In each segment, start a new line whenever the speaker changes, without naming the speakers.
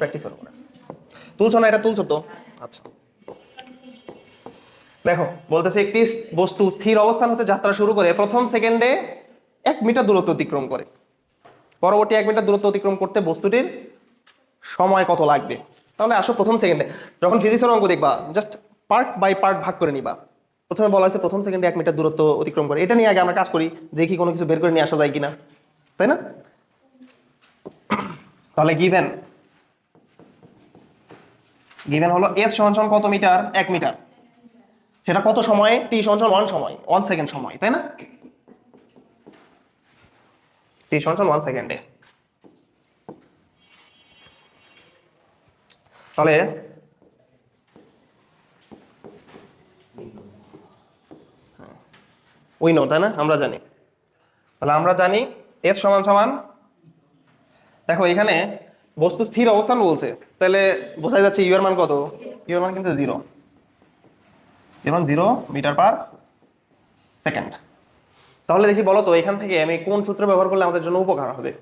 Practice হলো করে তুলছো না এটা তুলছো তো? আচ্ছা। দেখো, বলতেছে একটি বস্তু স্থির অবস্থান হতে যাত্রা শুরু করে, প্রথম সেকেন্ডে এক মিটার দূরত্ব অতিক্রম করে। পরবর্তী এক মিটার দূরত্ব অতিক্রম করতে বস্তুটির সময় কত লাগবে? তাহলে আসো প্রথম সেকেন্ডে। যখন ফিজিক্সের অঙ্ক দেখবা জাস্ট পার্ট বাই পার্ট ভাগ করে নিবা। প্রথমে বলা হয়েছে প্রথম সেকেন্ডে এক মিটার দূরত্ব অতিক্রম করে। এটা নিয়ে আগে আমরা কাজ করি, দেখি কোনো কিছু বের করে নিয়ে আসা যায় কিনা। তাই না? তাহলে গিভেন গিভেন হলো এস সমান কত মিটার? এক মিটার। সেটা কত সময়ে? টি সমান ওয়ান সময়। ওয়ান সেকেন্ড সময়, তাই না? টি সমান ওয়ান সেকেন্ডে তাহলে উই নো তাই না? আমরা জানি। তাহলে আমরা জানি এস সমান সমান দেখো এখানে বস্তু স্থির অবস্থান বলছে। তাহলে বোঝা যাচ্ছে ইউর মান কত? ইউর মান কিন্তু জিরো এবং জিরো মিটার পার সেকেন্ড তাহলে দেখি বলো তো, এখান থেকে আমি কোন সূত্র ব্যবহার করলে আমাদের জন্য উপকার হবে?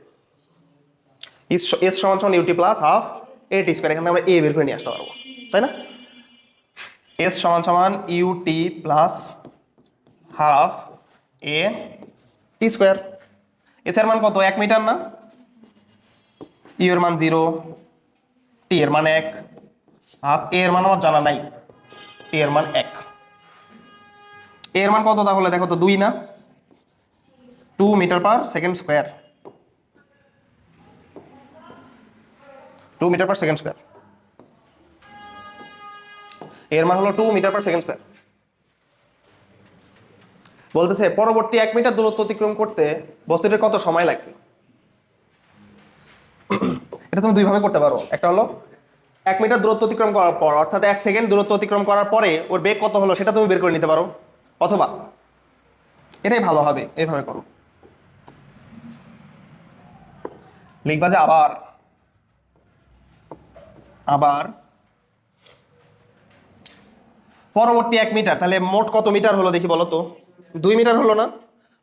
এস সমান সমান U T plus half A T square এখান থেকে আমরা এ বের করে নিয়ে আসতে পারব। তাই না? এস সমান সমান U T plus half A T square S এর মান কত? এক মিটার না? ই এর মান জিরো টি এর মান এক হাফ এ এর মান আমার জানা নাই। টি এর মান এক। এর মান কত তাহলে? দেখো তো, দুই না? Two metre per second square two metre per second square এর মান হলো two metre per second square বলতেছে, পরবর্তী এক মিটার দূরত্ব অতিক্রম করতে বস্তুটির কত সময় লাগবে? এটা তুমি দুইভাবে করতে পারো। একটা হলো এক মিটার দূরত্ব অতিক্রম করার পর, অর্থাৎ এক সেকেন্ড দূরত্ব অতিক্রম করার পরে ওর বেগ কত হলো সেটা তুমি বের করে নিতে পারো। অথবা এটাই ভালো হবে এইভাবে করো। লিখবা যে আবার আবার পরবর্তী এক মিটার, তাহলে মোট কত মিটার হলো দেখি বলো তো? দুই মিটার হলো না?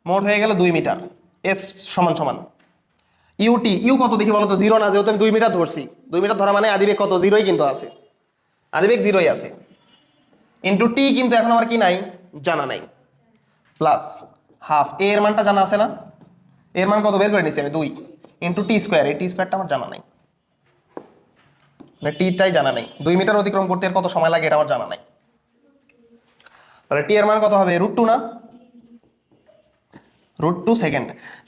মোট হয়ে গেল দুই মিটার, এস সমান সমান। ইউটি ইউ কত দেখি বলো তো জিরো না, যেহেতু আমি দুই মিটার ধরছি। দুই মিটার ধরা মানে আদিবেগ কত? জিরোই কিন্তু আছে। আদিবেগ জিরোই আছে। ইন্টু টি কিন্তু এখন আমার কি নাই? জানা নাই। প্লাস হাফ এ এর মানটা জানা আছে না? এর মান কত? বের করে নিছি আমি, দুই। ইন্টু টি স্কোয়ার এই টি স্কোয়ারটা আমার জানা নাই। মানে টিটাই জানা নাই। দুই মিটার অতিক্রম করতে এর কত সময় লাগে এটা আমার জানা নাই। তাহলে টি এর মান কত হবে? রুট টু না? রুট টু সেকেন্ড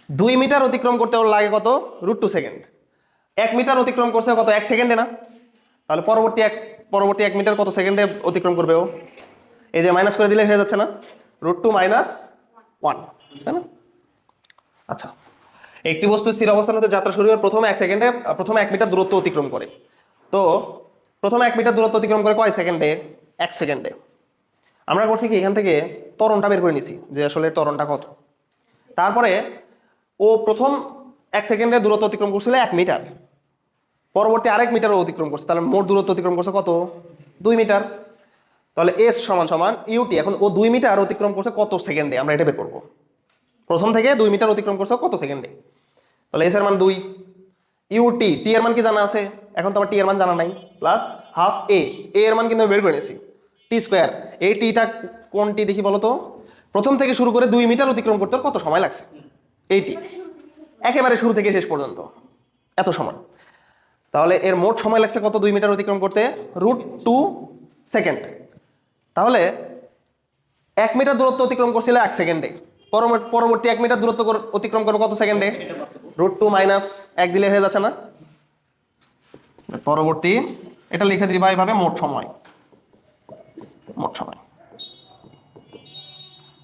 দুই মিটার অতিক্রম করতে ওর লাগে কত? রুট টু সেকেন্ড এক মিটার অতিক্রম করছে কত? এক সেকেন্ডে না? তাহলে পরবর্তী এক পরবর্তী এক মিটার কত সেকেন্ডে অতিক্রম করবে ও? এই যে মাইনাস করে দিলে হয়ে যাচ্ছে না? রুট টু মাইনাস ওয়ান তাই না? আচ্ছা একটি বস্তু স্থির অবস্থান হতে যাত্রা শুরু করে প্রথমে এক সেকেন্ডে প্রথমে এক মিটার দূরত্ব অতিক্রম করে। তো প্রথমে এক মিটার দূরত্ব অতিক্রম করে কয় সেকেন্ডে এক সেকেন্ডে আমরা করছি কি? এখান থেকে তরণটা বের করে নিছি যে আসলে তরণটা কত। তারপরে ও প্রথম এক সেকেন্ডে দূরত্ব অতিক্রম করছিল এক মিটার। পরবর্তী আরেক মিটারও অতিক্রম করছে। তাহলে মোট দূরত্ব অতিক্রম করছে কত? দুই মিটার। তাহলে এস সমান সমান ইউটি। এখন ও দুই মিটার অতিক্রম করছে কত সেকেন্ডে? আমরা এটা বের করব। প্রথম থেকে দুই মিটার অতিক্রম করছে কত সেকেন্ডে? তাহলে এস এর মান দুই। ইউটি, টি এর মান কি জানা আছে? এখন তো আমার টি এর মান জানা নাই। প্লাস হাফ এ। এ এর মান কিন্তু আমি বের করে নিয়েছি। T square. এই টিটা কোন টি দেখি বলো তো প্রথম থেকে শুরু করে দুই মিটার অতিক্রম করতে কত সময় লাগছে? এইটি। একেবারে শুরু থেকে শেষ পর্যন্ত। এত সময়। তাহলে এর মোট সময় লাগছে কত দুই মিটার অতিক্রম করতে? Root two second. তাহলে এক মিটার দূরত্ব অতিক্রম করছিল এক সেকেন্ডে। পরবর্তী এক মিটার দূরত্ব কর- অতিক্রম করবে কত সেকেন্ডে? রুট টু মাইনাস এক দিলে হয়ে যাচ্ছে না? পরবর্তী, এটা লিখে দিবা এইভাবে, মোট সময়। মোট সময়।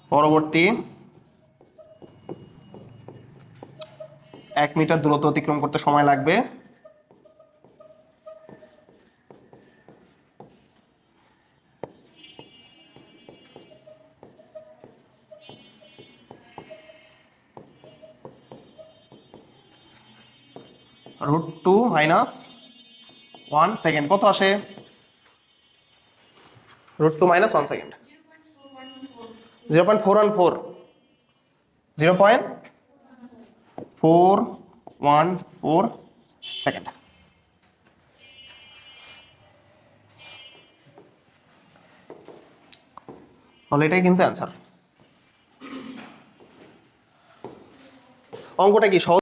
পরবর্তী এক মিটার দূরত্ব অতিক্রম করতে সময় লাগবে। Root two minus one second কত আসে? Root two minus one second zero point four one four zero point four one four second তাহলে এটাই কিন্তু অ্যান্সার অঙ্কটা কি সহজ?